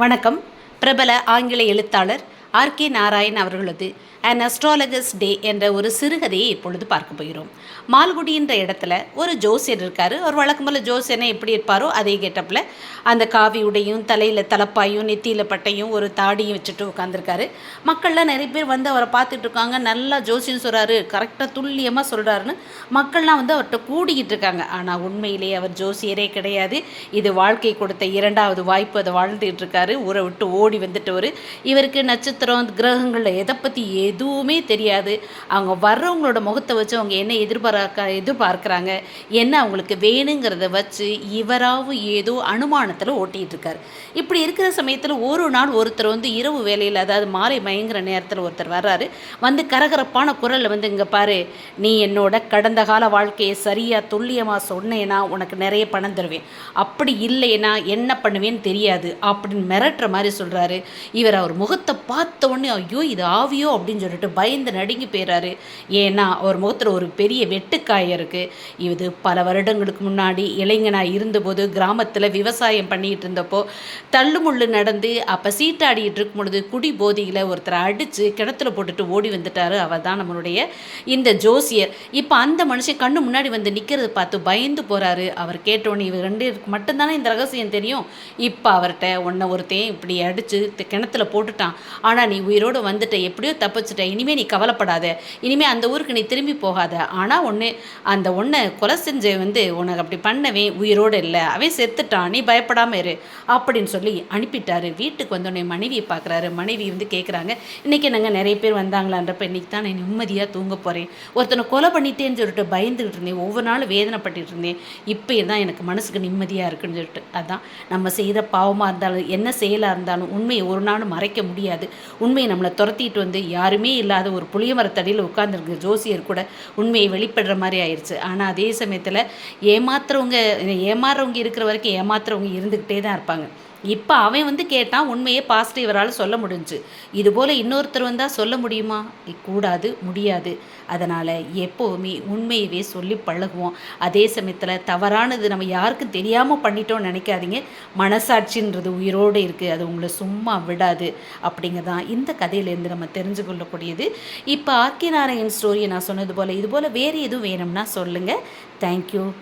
வணக்கம். பிரபல ஆங்கில எழுத்தாளர் ஆர் கே நாராயண் அவர்களது அன் அஸ்ட்ராலஜர்ஸ் டே என்ற ஒரு சிறுகதையை இப்பொழுது பார்க்க போகிறோம். மால்குடின்ற இடத்துல ஒரு ஜோசியர் இருக்கார். அவர் வழக்கம் போல் ஜோசியனை எப்படி இருப்பாரோ அதே கெட்டப்பில் அந்த காவி உடையும் தலையில் தலப்பாயும் நெத்தியில் பட்டையும் ஒரு தாடியும் வச்சுட்டு உட்காந்துருக்காரு மக்கள்லாம் நிறைய பேர் வந்து அவரை பார்த்துட்டு இருக்காங்க. நல்லா ஜோசியம் சொல்கிறாரு கரெக்டாக துல்லியமாக சொல்கிறாருன்னு மக்கள்லாம் வந்து அவர்கிட்ட கூடிக்கிட்டு இருக்காங்க. ஆனால் உண்மையிலேயே அவர் ஜோசியரே கிடையாது. இது வாழ்க்கை கொடுத்த இரண்டாவது வாய்ப்பு. அதை வாழ்ந்துகிட்டு இருக்காரு. ஊரை விட்டு ஓடி வந்துட்டவர். இவருக்கு நட்சத்திரம் கிரகங்களில் எதை பற்றி எதுவுமே தெரியாது. அவங்க வர்றவங்களோட முகத்தை வச்சு அவங்க என்ன எதிர்பார்க்க எதிர்பார்க்குறாங்க என்ன அவங்களுக்கு வேணுங்கிறத வச்சு இவராகவும் ஏதோ அனுமானத்தில் ஓட்டிகிட்டு இருக்கார் இப்படி இருக்கிற சமயத்தில் ஒரு நாள் ஒருத்தர் வந்து இரவு வேலையில் அதாவது மாலை மயங்குற நேரத்தில் ஒருத்தர் வர்றாரு. வந்து கரகரப்பான குரலில் வந்து இங்கே பாரு நீ என்னோட கடந்த கால வாழ்க்கையை சரியாக துல்லியமாக சொன்னேன்னா உனக்கு நிறைய பணம் தருவேன். அப்படி இல்லைன்னா என்ன பண்ணுவேன்னு தெரியாது. அப்படின்னு மிரட்டுற மாதிரி சொல்கிறாரு இவர் அவர் முகத்தை பார்த்து உடனே ஐயோ இது ஆவியோ? அப்படின்னு சொல்லிட்டு பயந்து நடுங்கி போயிறாரு. ஏன்னா அவர் முகத்தில் ஒரு பெரிய வெட்டுக்காயம் இருக்குது இது பல வருடங்களுக்கு முன்னாடி இளைஞனாக இருந்தபோது கிராமத்தில் விவசாயம் பண்ணிகிட்டு இருந்தப்போ தள்ளுமுள்ளு நடந்து அப்போ சீட்டாடிட்டு இருக்கும் பொழுது குடி போதியில் ஒருத்தரை அடித்து கிணத்துல போட்டுட்டு ஓடி வந்துட்டாரு. அவர் தான் நம்மளுடைய இந்த ஜோசியர். இப்போ அந்த மனுஷன் கண்ணு முன்னாடி வந்து நிற்கிறத பார்த்து பயந்து போகிறாரு அவர் கேட்டோன்னே இவர் ரெண்டு பேருக்கு மட்டும்தானே இந்த ரகசியம் தெரியும்? இப்போ அவர்கிட்ட உன்னை ஒருத்தையும் இப்படி அடித்து கிணத்துல போட்டுட்டான். ஆனால் நீ உயிரோடு வந்துட்ட எப்படியோ தப்பிச்சிட்ட. இனிமேல் நீ கவலைப்படாத. இனிமேல் அந்த ஊருக்கு நீ திரும்பி போகாத. ஆனால் ஒன்று அந்த ஒன்றை கொலை செஞ்ச வந்து உனக்கு அப்படி பண்ணவே உயிரோடு இல்லை. அவன் செத்துட்டான் நீ பயப்படாமல் இரு அப்படின்னு சொல்லி அனுப்பிட்டாரு. வீட்டுக்கு வந்தோடனே மனைவியை பார்க்குறாரு. மனைவி வந்து கேட்குறாங்க இன்றைக்கி நாங்கள் நிறைய பேர் வந்தாங்களான்றப்ப இன்றைக்கி தான் நான் நிம்மதியாக தூங்க போகிறேன் ஒருத்தனை கொலை பண்ணிட்டேன்னு சொல்லிட்டு பயந்துக்கிட்டு இருந்தேன். ஒவ்வொரு நாளும் வேதனைப்பட்டுட்டு இருந்தேன். இப்போ தான் எனக்கு மனசுக்கு நிம்மதியாக இருக்குன்னு சொல்லிட்டு. அதான் நம்ம செய்கிற பாவமாக இருந்தாலும் என்ன செயலாக இருந்தாலும் உண்மையை ஒரு நாளும் மறைக்க முடியாது. உண்மையை நம்மளை துரத்திட்டு வந்து யாருமே இல்லாத ஒரு புளிய மரத்தடியில் உட்காந்துருக்கு ஜோசியர் கூட உண்மையை வெளிப்படுற மாதிரி ஆயிடுச்சு ஆனால் அதே சமயத்தில் ஏமாத்துறவங்க ஏமாறுறவங்க இருக்கிற வரைக்கும் ஏமாத்துறவங்க இருந்துக்கிட்டே தான் இருப்பாங்க. இப்போ அவன் வந்து கேட்டான் உண்மையை பாஸ்ட் இவரால் சொல்ல முடிஞ்சு. இதுபோல் இன்னொருத்தர் வந்தால் சொல்ல முடியுமா? கூடாது முடியாது. அதனால் எப்போவுமே உண்மையவே சொல்லி பழகுவோம். அதே சமயத்தில் தவறானது நம்ம யாருக்கும் தெரியாமல் பண்ணிட்டோம்னு நினைக்காதீங்க. மனசாட்சின்றது உயிரோடு இருக்குது அது உங்களை சும்மா விடாது. அப்படிங்கிறதான் இந்த கதையிலேருந்து நம்ம தெரிஞ்சு கொள்ளக்கூடியது. இப்போ ஆர்கே நாராயண் ஸ்டோரியை நான் சொன்னது போல் இது போல் வேறு எதுவும் வேணும்னா சொல்லுங்கள் தேங்க்யூ